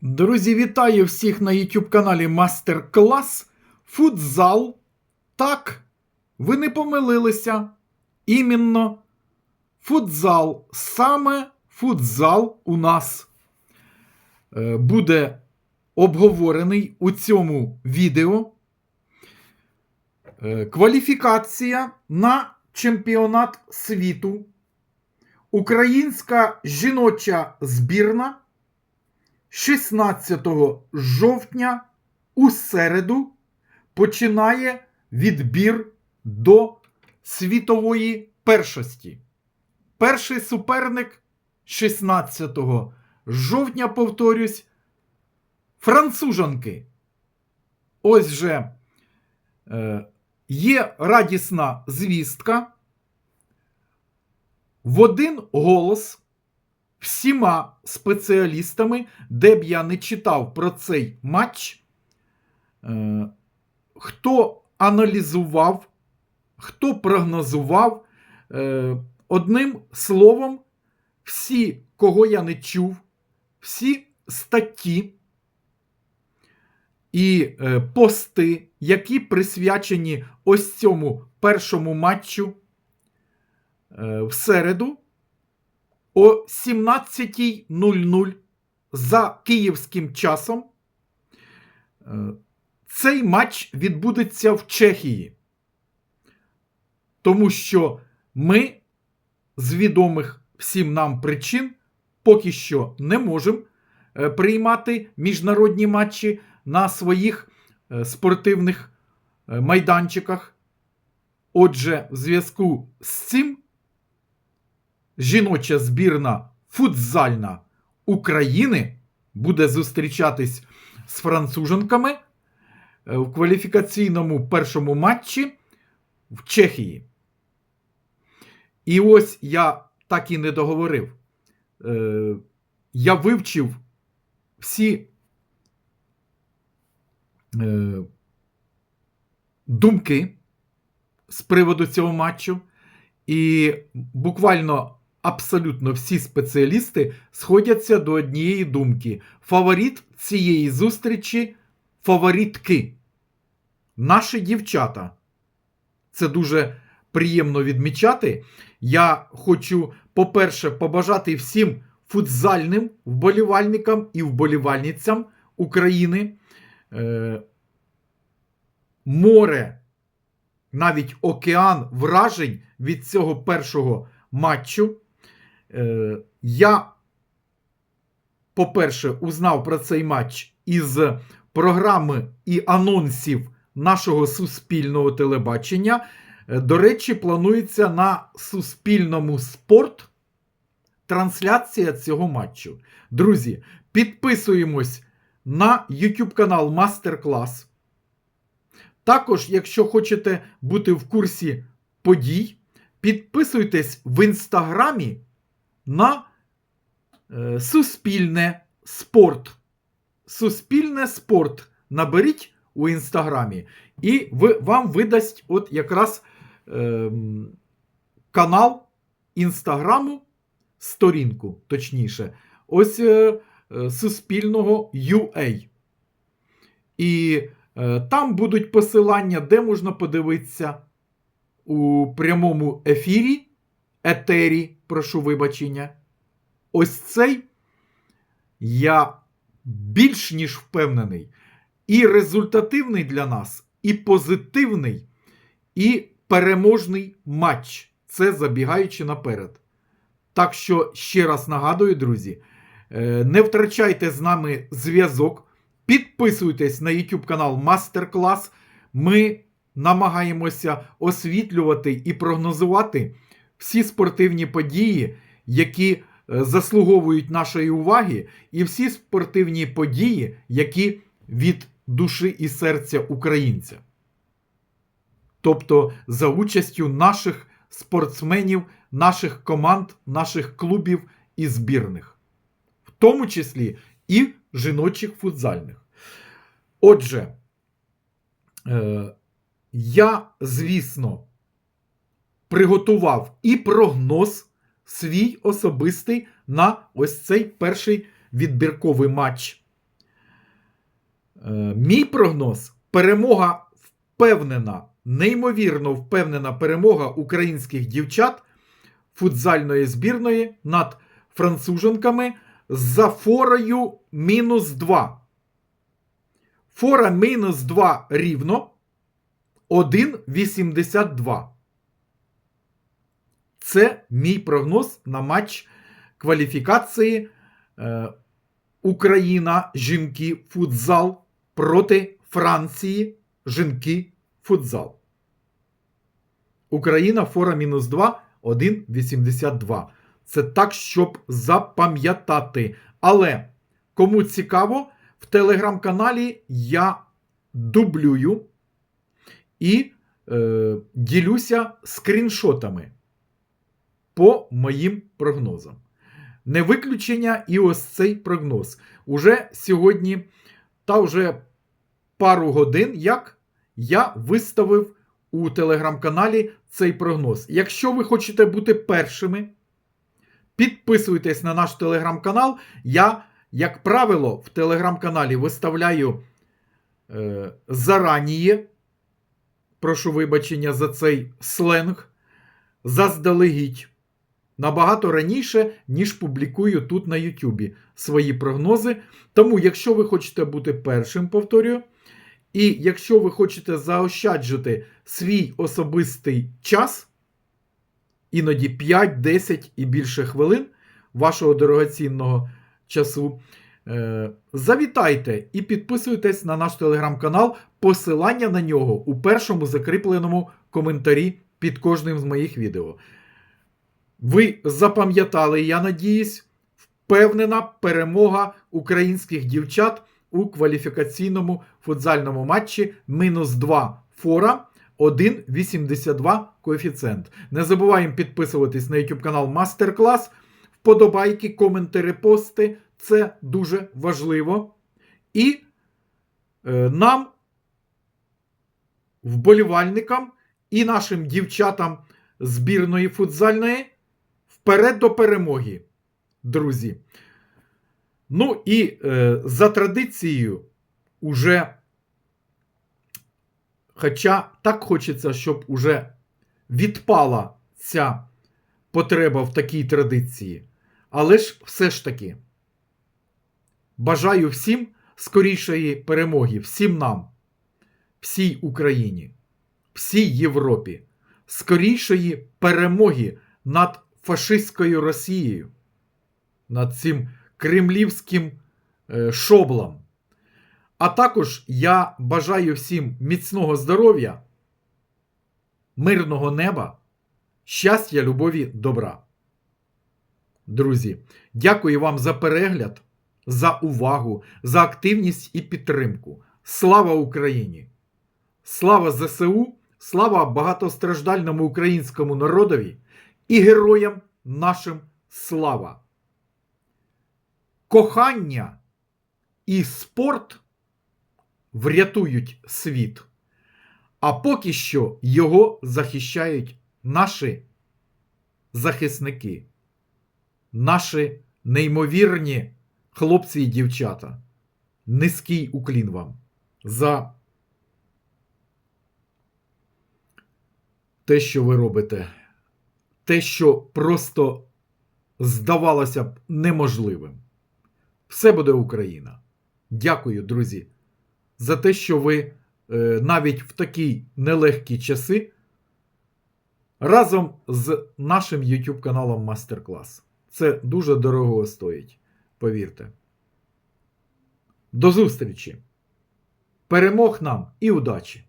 Друзі, вітаю всіх на YouTube каналі Мастер Клас Футзал. Так, ви не помилилися. Іменно футзал. Саме футзал у нас е, буде обговорений у цьому відео. Е, Кваліфікація на чемпіонат світу. Українська жіноча збірна 16 жовтня у середу починає відбір до світової першості. Перший суперник 16 жовтня, повторюсь, францужанки. Ось же е, є радісна звістка. В один голос всіма спеціалістами, де б я не читав про цей матч, е, хто аналізував, хто прогнозував, е, одним словом, всі, кого я не чув, всі статті і е, пости, які присвячені ось цьому першому матчу в середу о 17.00 за київським часом. е, Цей матч відбудеться в Чехії. Тому що ми з відомих всім нам причин поки що не можемо е, приймати міжнародні матчі на своїх е, спортивних майданчиках. Отже, в зв'язку з цим жіноча збірна футзальна України буде зустрічатись з француженками е, в кваліфікаційному першому матчі в Чехії. І ось я так і не договорив. Е, Я вивчив всі е, думки з приводу цього матчу, і буквально абсолютно всі спеціалісти сходяться до однієї думки. Фаворит цієї зустрічі фаворитки. Наші дівчата. Це дуже приємно відмічати. Я хочу, по-перше, побажати всім футзальним вболівальникам і вболівальницям України. Е, море, навіть океан вражень від цього першого матчу. Е, я, по-перше, узнав про цей матч із програми і анонсів нашого суспільного телебачення. Е, До речі, планується на Суспільному спорт трансляція цього матчу. Друзі, підписуємось на YouTube канал Мастер Клас. Також, якщо хочете бути в курсі подій, підписуйтесь в інстаграмі на е, Суспільне спорт. Суспільне спорт наберіть у інстаграмі, і ви, вам видасть от якраз е, канал інстаграму, сторінку, точніше, ось е, е, Суспільного UA. І е, там будуть посилання, де можна подивитися у прямому ефірі, етері, прошу вибачення. Ось цей я більш ніж впевнений, і результативний для нас, і позитивний, і переможний матч. Це забігаючи наперед. Так що ще раз нагадую, друзі, е, не втрачайте з нами зв'язок. Підписуйтесь на YouTube канал Мастер Клас. Ми намагаємося освітлювати і прогнозувати всі спортивні події, які е, заслуговують нашої уваги, і всі спортивні події, які від душі і серця українця. Тобто за участю наших спортсменів, наших команд, наших клубів і збірних, в тому числі і жіночих футзальних. Отже, е, я, звісно, приготував і прогноз свій особистий на ось цей перший відбірковий матч Е, Мій прогноз перемога впевнена, неймовірно впевнена перемога українських дівчат футзальної збірної над француженками за форою мінус 2. Фора мінус 2 рівно 1,82. Це мій прогноз на матч кваліфікації е, Україна жінки футзал проти Франції жінки футзал. Україна фора мінус 2, 1,82. Це так, щоб запам'ятати. Але кому цікаво, в телеграм-каналі я дублюю і е, ділюся скріншотами по моїм прогнозам. Не виключення і ось цей прогноз. Уже сьогодні, та вже пару годин, як я виставив у телеграм-каналі цей прогноз. Якщо ви хочете бути першими, підписуйтесь на наш телеграм-канал. Я, як правило, в телеграм-каналі виставляю е, зараніє, прошу вибачення за цей сленг, заздалегідь. Набагато раніше, ніж публікую тут на Ютубі свої прогнози. Тому, якщо ви хочете бути першим, повторюю, і якщо ви хочете заощаджити свій особистий час, іноді 5, 10 і більше хвилин вашого дорогоцінного часу, е, завітайте і підписуйтесь на наш телеграм-канал. Посилання на нього у першому закріпленому коментарі під кожним з моїх відео. Ви запам'ятали, я надіюсь, впевнена перемога українських дівчат у кваліфікаційному футзальному матчі мінус 2 фора, 1,82 коефіцієнт. Не забуваємо підписуватись на YouTube канал Мастер Клас, вподобайки, коментарі, пости. Це дуже важливо. І е, нам, вболівальникам і нашим дівчатам збірної футзальної вперед до перемоги, друзі. Ну і е, за традицією, уже, хоча так хочеться, щоб уже відпала ця потреба в такій традиції, але ж все ж таки бажаю всім скорішої перемоги, всім нам, всій Україні, всій Європі, скорішої перемоги над фашистською Росією, над цим кремлівським е, шоблом. А також я бажаю всім міцного здоров'я, мирного неба, щастя, любові, добра. Друзі, дякую вам за перегляд, за увагу, за активність і підтримку. Слава Україні! Слава ЗСУ! Слава багатостраждальному українському народові і героям нашим слава! Кохання і спорт врятують світ, а поки що його захищають наші захисники, наші неймовірні хлопці і дівчата. Низький уклін вам за те, що ви робите, те, що просто здавалося б неможливим. Все буде Україна. Дякую, друзі, за те, що ви е, навіть в такі нелегкі часи разом з нашим YouTube каналом Мастер Клас. Це дуже дорого стоїть, повірте. До зустрічі! Перемог нам і удачі!